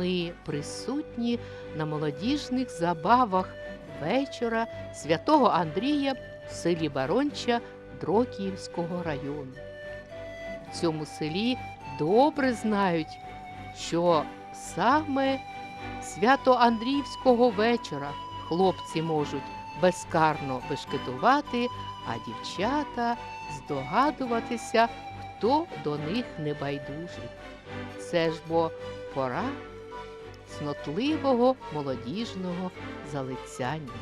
Ми присутні на молодіжних забавах вечора святого Андрія в селі Баронча Дрокіївського району. В цьому селі добре знають, що саме свято Андріївського вечора хлопці можуть безкарно бешкетувати, а дівчата здогадуватися, хто до них не байдужий. Це ж бо пора снотливого молодіжного залицяння.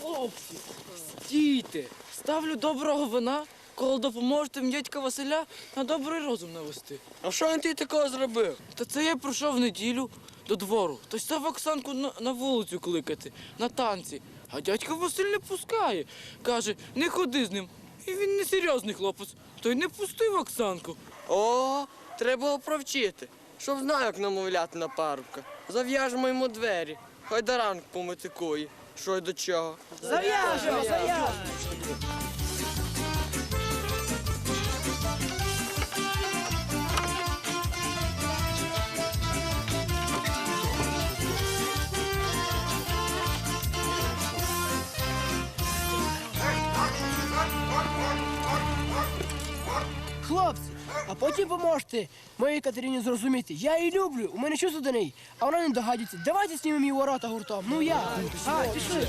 Хлопці, стійте! Ставлю доброго вина, коли допоможете мені дядька Василя на добрий розум навести. А що він ти такого зробив? Та це я прийшов в неділю до двору, та став Оксанку на, на вулицю кликати, на танці. А дядько Василь не пускає. Каже, не ходи з ним. І він не серйозний хлопець, то й не пустив Оксанку. О, треба опровчити, щоб знав, як намовляти на парубка. Зав'яжемо йому двері, хай до ранку пометикує, що й до чого. Зав'яжемо, зав'яжемо. А потім поможете моїй Катерині зрозуміти. Я її люблю, у мене чувство до неї, а вона не догадується. Давайте знімемо її ворота гуртом. Ну я. А, пішли.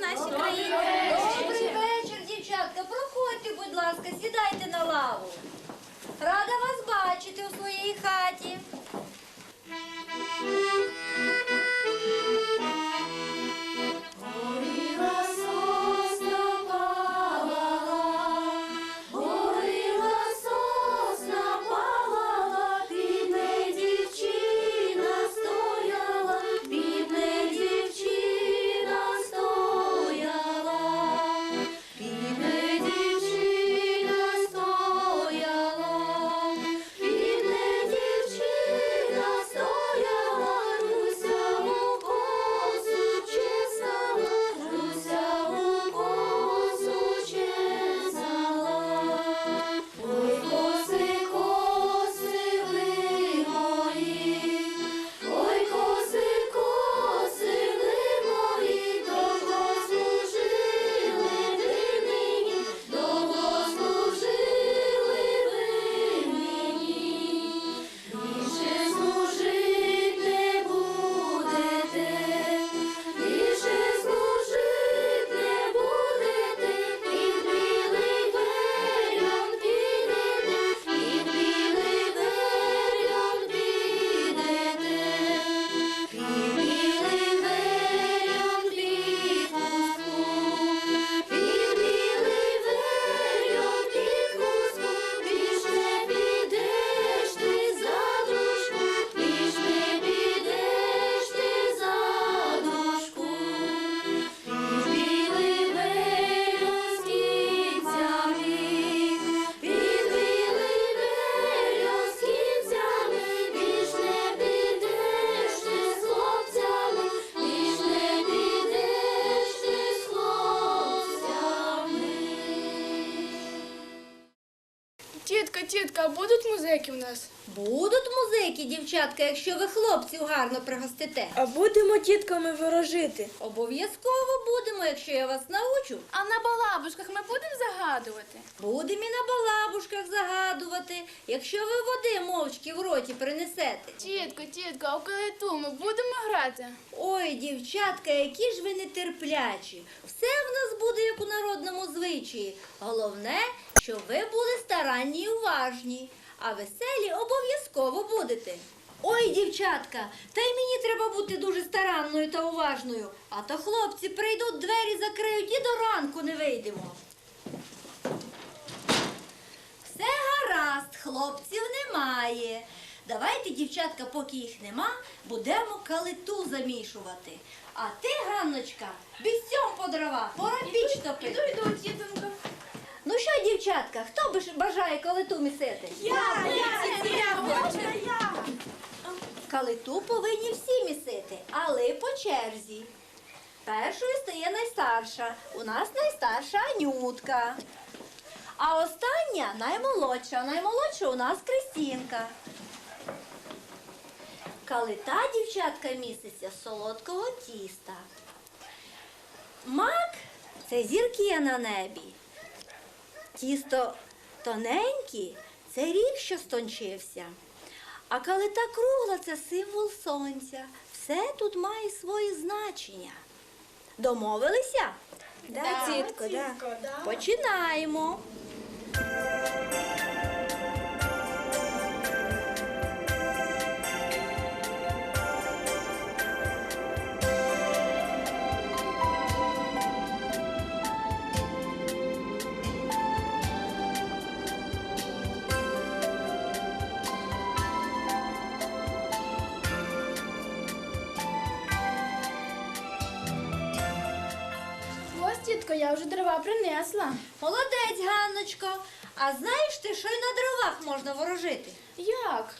Нашій країні? Музики в нас? Будуть музики, дівчатка, якщо ви хлопців гарно пригостите. А будемо тітками ворожити. Обов'язково будемо, якщо я вас научу. А на балабушках ми будемо загадувати? Будемо і на балабушках загадувати, якщо ви води мовчки в роті принесете. Тітко, тітко, а коли ту ми будемо грати? Ой, дівчатка, які ж ви нетерплячі. Все в нас буде, як у народному звичаї. Головне, щоб ви були старанні і уважні, а веселі обов'язково будете. Ой, дівчатка, та й мені треба бути дуже старанною та уважною. А то хлопці прийдуть, двері закриють і до ранку не вийдемо. Все гаразд, хлопців немає. Давайте, дівчатка, поки їх нема, будемо калиту замішувати. А ти, Ганночка, бісьом по дрова, пора піч топити. Іду, тітонько. Ну що, дівчатка, хто б ж бажає калиту місити? Я, я, я, я. Калиту повинні всі місити, але по черзі. Першою стає найстарша. У нас найстарша Анютка. А остання наймолодша. Наймолодша у нас Кристінка. Калита, дівчатка, міситься з солодкого тіста. Мак це зірки на небі. Тісто тоненькі це рік, що стончився. А калита кругла це символ сонця. Все тут має своє значення. Домовилися? Да, тітко, да. Починаємо. Принесла. Молодець, Ганночко. А знаєш ти, що й на дровах можна ворожити? Як?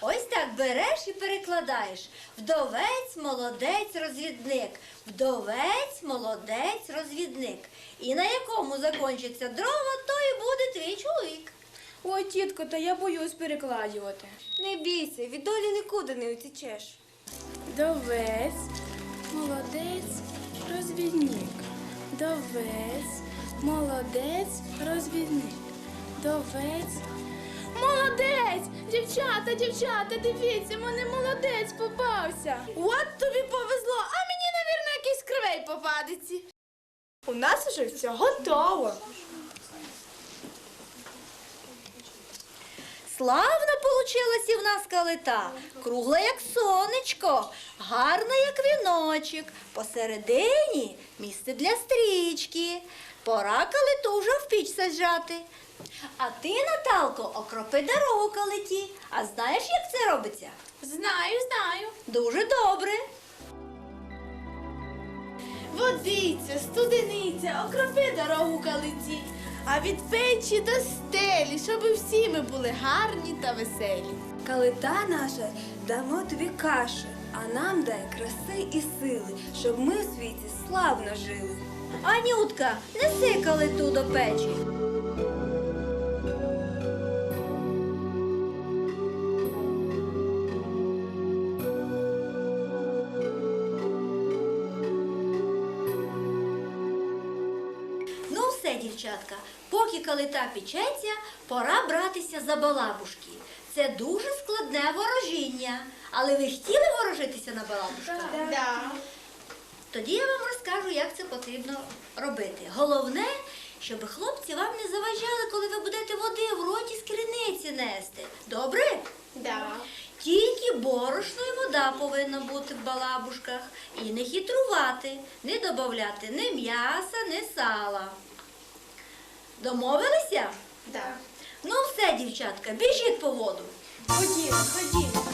Ось так береш і перекладаєш. Вдовець, молодець, розвідник. Вдовець, молодець, розвідник. І на якому закінчиться дрова, то і буде твій чоловік. Ой, тітко, та я боюсь перекладувати. Не бійся, від долі нікуди не утічеш. Довець, молодець, розвідник. Довець, молодець, розвідник. Довець. Молодець! Дівчата, дівчата, дивіться, мене молодець попався. От тобі повезло, а мені, навірно, якийсь кривей попадеться. У нас уже все готово. Славна получилася в нас калита, кругла, як сонечко, гарна, як віночок. Посередині місце для стрічки. Пора калиту вже в піч саджати. А ти, Наталко, окропи дорогу калиті. А знаєш, як це робиться? Знаю, знаю. Дуже добре. Водиця, студениця, окропи дорогу калиці, а від печі до стелі, щоб всі ми були гарні та веселі. Калита наша дамо тобі каші, а нам дай краси і сили, щоб ми в світі славно жили. Анютка, неси калиту до печі. Ну, все, дівчатка, поки калита печеться, пора братися за балабушки. Це дуже складне ворожіння. Але ви хотіли ворожитися на балабушках? Да. Тоді я вам розкажу, як це потрібно робити. Головне, щоб хлопці вам не заважали, коли ви будете води в роті з криниці нести. Добре? Да. Тільки борошно і вода повинна бути в балабушках. І не хитрувати, не додавати ні м'яса, ні сала. Домовилися? Да. Ну все, дівчатка, біжіть по воду. Ходімо, ходімо.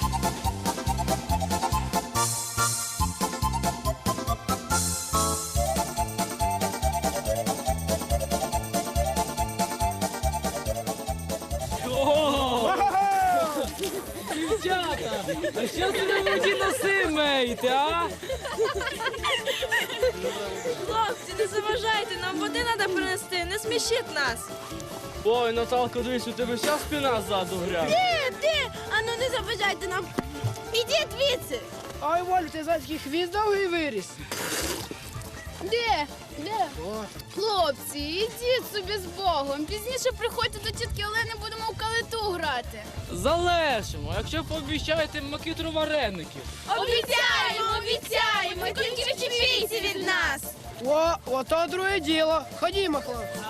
Дівчата, а що це ви воді носи меєте, а? Хлопці, не заважайте, нам води треба принести, не смішіть нас. Ой, Наталко, дивись, у тебе вся спина ззаду грязна. Ти, ти, ану не заважайте нам. Ідіть звідси. Ой, Волю, ти знаєш, який хвіст довгий виріс. Де? Де? Хлопці, ідіть собі з Богом. Пізніше приходьте до тітки Олени, будемо в грати. Залежимо, якщо пообіцяєте макітру вареників. Обіцяємо, обіцяємо, тільки вчепіться від нас. О, ото друге діло. Ходімо, хлопці.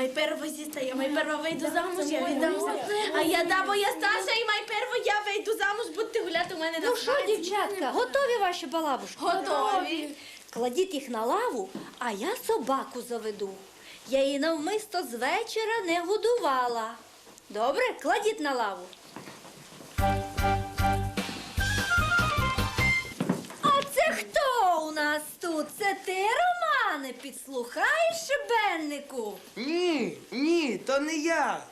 Май перво зіста, я май перво вийду замуж, я віддамся. А я да, бо я старша, і май перво я вийду замуж, будете гуляти у мене на Ну що, хаті. дівчатка, готові ваші балабушки? Готові. Кладіть їх на лаву, а я собаку заведу. Я її навмисто з вечора не годувала. Добре, кладіть на лаву. А це хто у нас тут? Це ти, Романе? Підслухаєш шибеннику? Ні, ні, то не я.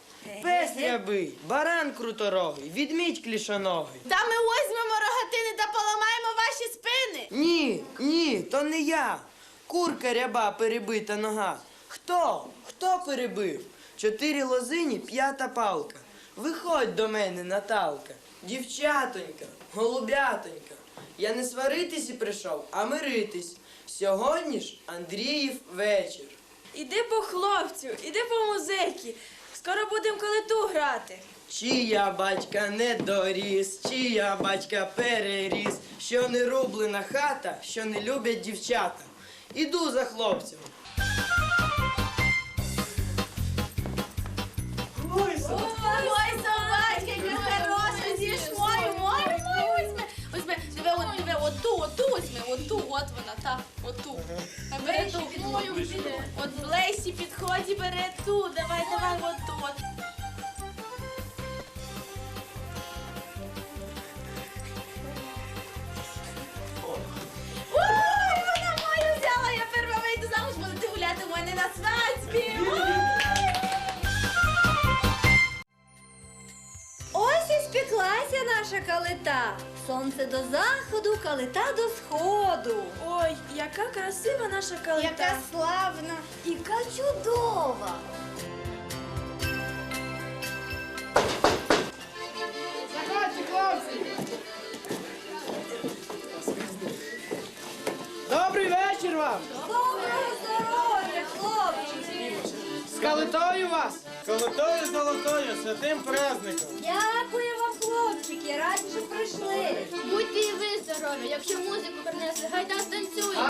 Пес рябий, баран круторогий, відмідь клішоногий. Та ми возьмемо рогатини та поламаємо ваші спини. Ні, ні, то не я. Курка ряба перебита нога. Хто? Хто перебив? Чотири лозині, п'ята палка. Виходь до мене, Наталка. Дівчатонька, голубятонька. Я не сваритись і прийшов, а миритись. Сьогодні ж Андріїв вечір. Іди по хлопцю, іди по музики. Скоро будемо калиту грати. Чия батька не доріс, чия батька переріс, що не рублена хата, що не люблять дівчата. Іду за хлопцем. Оту, оту візьми, оту, от вона, та, оту. А бери ту. От Лесі підході, бери ту, давай, давай, оту, Сонце до заходу, калита до сходу. Ой, яка красива наша калита. славна, яка чудова. Заходьте, хлопці. Добрий вечір вам. Доброго здоров'я, хлопчики. З калитою вас. Золотою золотою, святим праздником. Дякую раді, що прийшли. Будьте і ви здорові, якщо музику принесли, гайда станцюємо.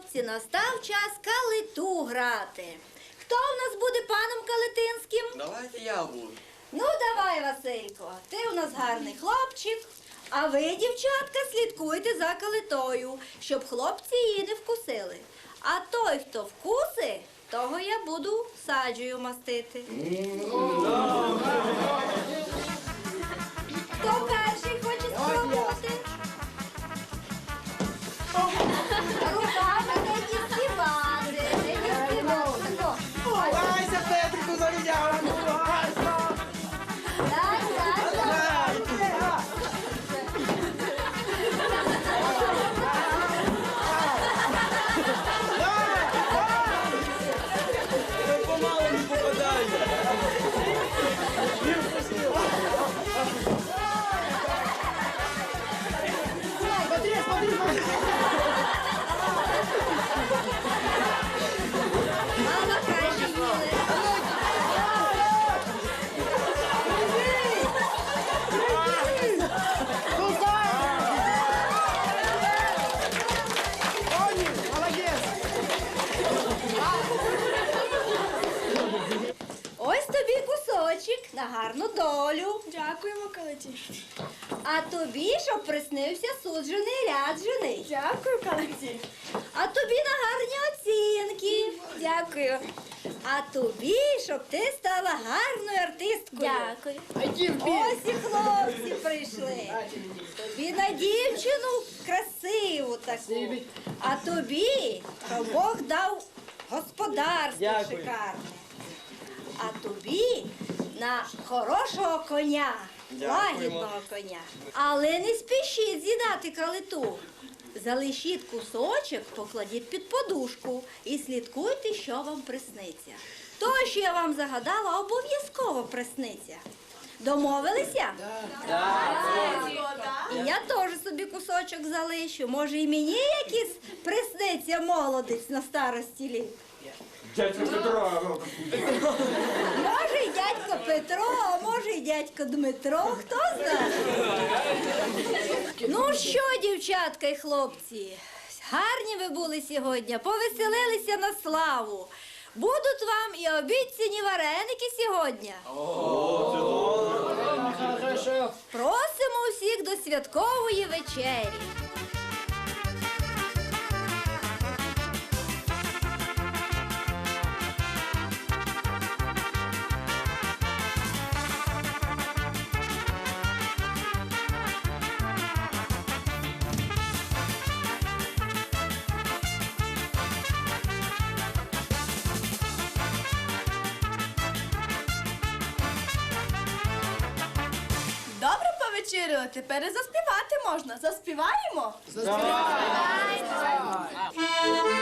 Хлопці, настав час калиту грати. Хто в нас буде паном Калитинським? Давайте я буду. Ну, давай, Василько, ти у нас гарний хлопчик. А ви, дівчатка, слідкуйте за калитою, щоб хлопці її не вкусили. А той, хто вкуси, того я буду саджею мастити. Хто перший Ось тобі кусочок на гарну долю. Дякуємо, калитіш. А тобі, щоб приснився суджений ряд жени. Дякую, калиті. А тобі на гарні оцінки. Дякую. А тобі, щоб ти стала гарною артисткою. Дякую. А! Ось і хлопці прийшли. Тобі на дівчину красиву таку. А тобі, щоб Бог дав господарство Дякую. шикарне. А тобі на хорошого коня, лагідного коня. Але не спішіть з'їдати калиту. Залишіть кусочок, покладіть під подушку і слідкуйте, що вам присниться. То, що я вам загадала, обов'язково присниться. Домовилися? І я теж собі кусочок залишу. Може, і мені якийсь присниться молодець на старості літ. Дядько Петро, Петро, а може, і дядько Дмитро, хто знає. Ну що, дівчатка і хлопці, гарні ви були сьогодні, повеселилися на славу. Будуть вам і обіцяні вареники сьогодні. Просимо усіх до святкової вечері. Повечеряли, тепер і заспівати можна. Заспіваємо? Ой,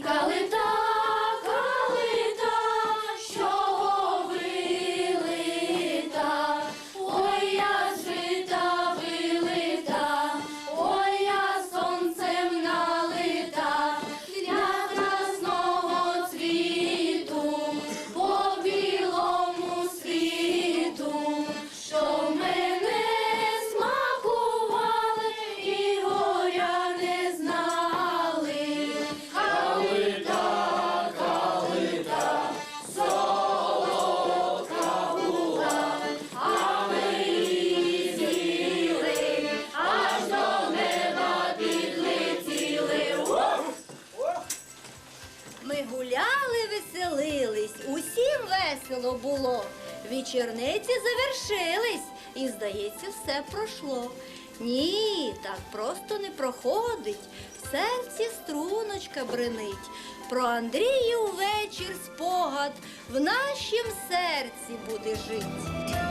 калита, калита, Вечірниці завершились, і, здається, все пройшло. Ні, так просто не проходить. В серці струночка бренить. Про Андрію вечір спогад в нашім серці буде жить.